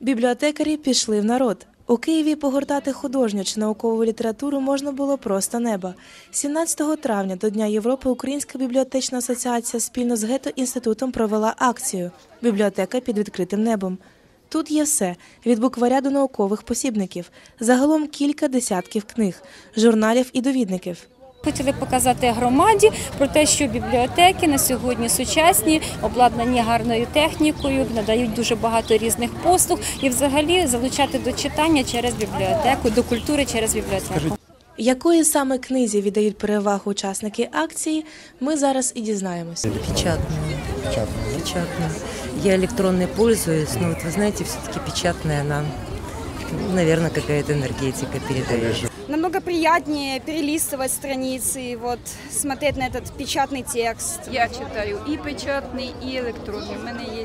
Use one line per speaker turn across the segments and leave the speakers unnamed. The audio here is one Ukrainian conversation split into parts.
Бібліотекарі пішли в народ. У Києві погортати художню чи наукову літературу можна було просто неба. 17 травня до Дня Європи Українська бібліотечна асоціація спільно з Гето інститутом провела акцію Бібліотека під відкритим небом. Тут є все від букваря до наукових посібників, загалом кілька десятків книг, журналів і довідників
Хотіли показати громаді про те, що бібліотеки на сьогодні сучасні, обладнані гарною технікою, надають дуже багато різних послуг і взагалі залучати до читання через бібліотеку, до культури через бібліотеку.
Якої саме книзі віддають перевагу учасники акції, ми зараз і дізнаємося.
Печатную. Печатную. Я электронной пользуюсь, но вот вы знаете, все-таки печатная она, наверное, какая-то энергетика передает.
намного приятнее перелистывать страницы, и вот смотреть на этот печатный текст.
Я читаю і печатний, і електронний. У мене є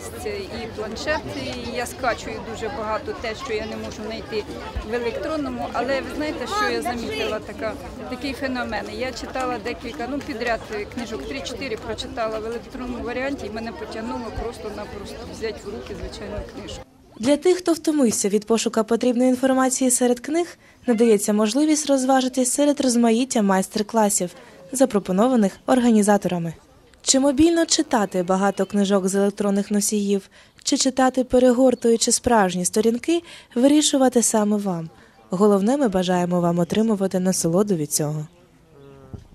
і планшет, і я скачую дуже багато те, що я не можу знайти в електронному. Але ви знаєте, що я замітила така, такий феномен. Я читала декілька, ну підряд книжок, 3-4 прочитала в електронному варіанті, і мене потягнуло просто-напросто взяти в руки звичайну книжку.
Для тих, хто втомився від пошука потрібної інформації серед книг, надається можливість розважитись серед розмаїття майстер-класів, запропонованих організаторами. Чи мобільно читати багато книжок з електронних носіїв, чи читати перегортуючи справжні сторінки, вирішувати саме вам. Головне, ми бажаємо вам отримувати насолоду від цього.